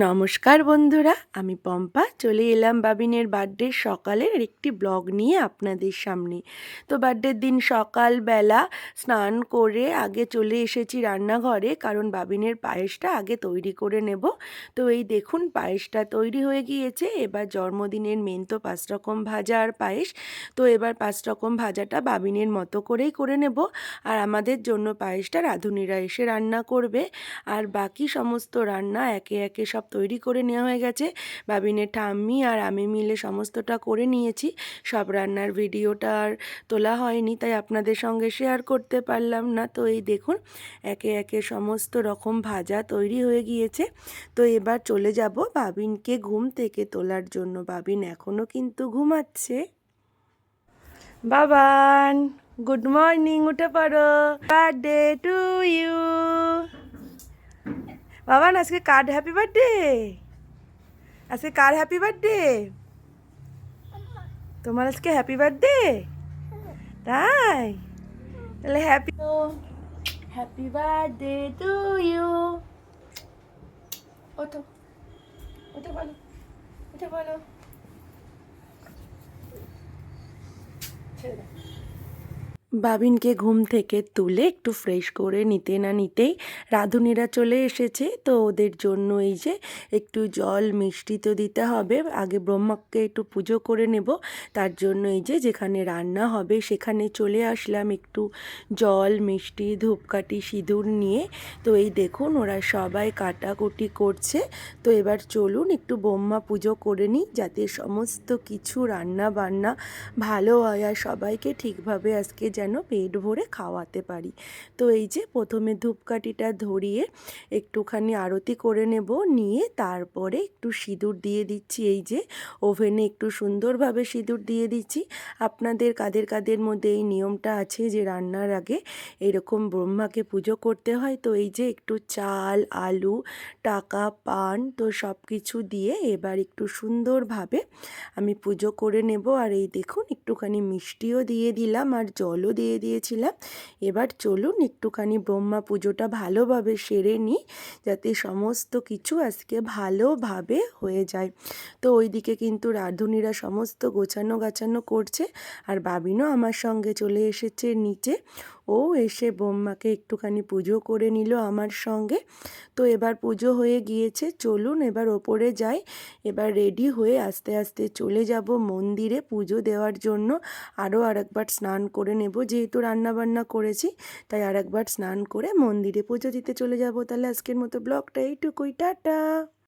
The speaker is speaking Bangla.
নমস্কার বন্ধুরা, আমি পম্পা। চলে এলাম বাবিনের বার্থডের সকালের একটি ব্লগ নিয়ে আপনাদের সামনে। তো বার্থডের দিন সকালবেলা স্নান করে আগে চলে এসেছি রান্নাঘরে, কারণ বাবিনের পায়েসটা আগে তৈরি করে নেব। তো এই দেখুন, পায়েসটা তৈরি হয়ে গিয়েছে। এবার জন্মদিনের মেন তো পাঁচ রকম ভাজা আর পায়েস। তো এবার পাঁচ রকম ভাজাটা বাবিনের মতো করেই করে নেব। আর আমাদের জন্য পায়েসটা রাঁধুনিরা এসে রান্না করবে। আর বাকি সমস্ত রান্না একে একে সব তৈরি করে নেওয়া হয়ে গেছে। বাবিনের ঠাম্মি আর আমি মিলে সমস্তটা করে নিয়েছি। সব রান্নার ভিডিওটা আর তোলা হয়নি, তাই আপনাদের সঙ্গে শেয়ার করতে পারলাম না। তো এই দেখুন, একে একে সমস্ত রকম ভাজা তৈরি হয়ে গিয়েছে। তো এবার চলে যাব বাবিনকে ঘুম থেকে তোলার জন্য। বাবিন এখনও কিন্তু ঘুমাচ্ছে। বাবান গুড মর্নিং উঠে পড়ো। বার্থডে টু ইউ বাবান আজকে কার হ্যাপি বার্থডে আজকে কার হ্যাপি বার্থডে তোমার আজকে হ্যাপি বার্থডে তাই তাহলে happy happy birthday to you ওঠো উঠে বলো উঠে বলো ছেড়ে দাও বাবিনকে ঘুম থেকে তুলে একটু ফ্রেশ করে নিতে না নিতেই রাঁধুনিরা চলে এসেছে। তো ওদের জন্য এই যে একটু জল, মিষ্টি তো দিতে হবে। আগে ব্রহ্মাকে একটু পুজো করে নেব। তার জন্য এই যে যেখানে রান্না হবে সেখানে চলে আসলাম একটু জল, মিষ্টি, ধূপকাঠি, সিঁদুর নিয়ে। তো এই দেখুন ওরা সবাই কাটাকুটি করছে। তো এবার চলুন একটু ব্রহ্মা পুজো করে নিই যাতে সমস্ত কিছু রান্না বান্না ভালো হয় আর সবাইকে ঠিকভাবে আজকে যেন পেট ভরে খাওয়াতে পারি। তো এই যে প্রথমে ধূপকাঠিটা ধরিয়ে একটুখানি আরতি করে নেব, নিয়ে তারপরে একটু সিঁদুর দিয়ে দিচ্ছি। এই যে ওভেনে একটু সুন্দরভাবে সিঁদুর দিয়ে দিচ্ছি। আপনাদের কাদের কাদের মধ্যে এই নিয়মটা আছে যে রান্নার আগে এরকম ব্রহ্মাকে পুজো করতে হয়? তো এই যে একটু চাল, আলু, টাকা, পান, তো সব কিছু দিয়ে এবার একটু সুন্দরভাবে আমি পুজো করে নেব। আর এই দেখুন একটুখানি মিষ্টিও দিয়ে দিলাম। আর জলও দিয়ে দিয়েছিলাম। এবার চলুন একটুখানি ব্রহ্মা পুজোটা ভালোভাবে সেরে নিই, যাতে সমস্ত কিছু আজকে ভালোভাবে হয়ে যায়। তো ওইদিকে কিন্তু রাঁধুনিরা সমস্ত গোছানো গাছানো করছে, আর বাবিনও আমার সঙ্গে চলে এসেছে নিচে। ও এসে বোম্মাকে একটুখানি পুজো করে নিল আমার সঙ্গে। তো এবার পুজো হয়ে গিয়েছে, চলুন এবার ওপরে যাই। এবার রেডি হয়ে আস্তে আস্তে চলে যাব মন্দিরে পুজো দেওয়ার জন্য। আরও আরেকবার স্নান করে নেব, যেহেতু রান্নাবান্না করেছি, তাই আরেকবার স্নান করে মন্দিরে পুজো দিতে চলে যাব। তাহলে আজকের মতো ব্লগটা এইটুকুই, টাটা!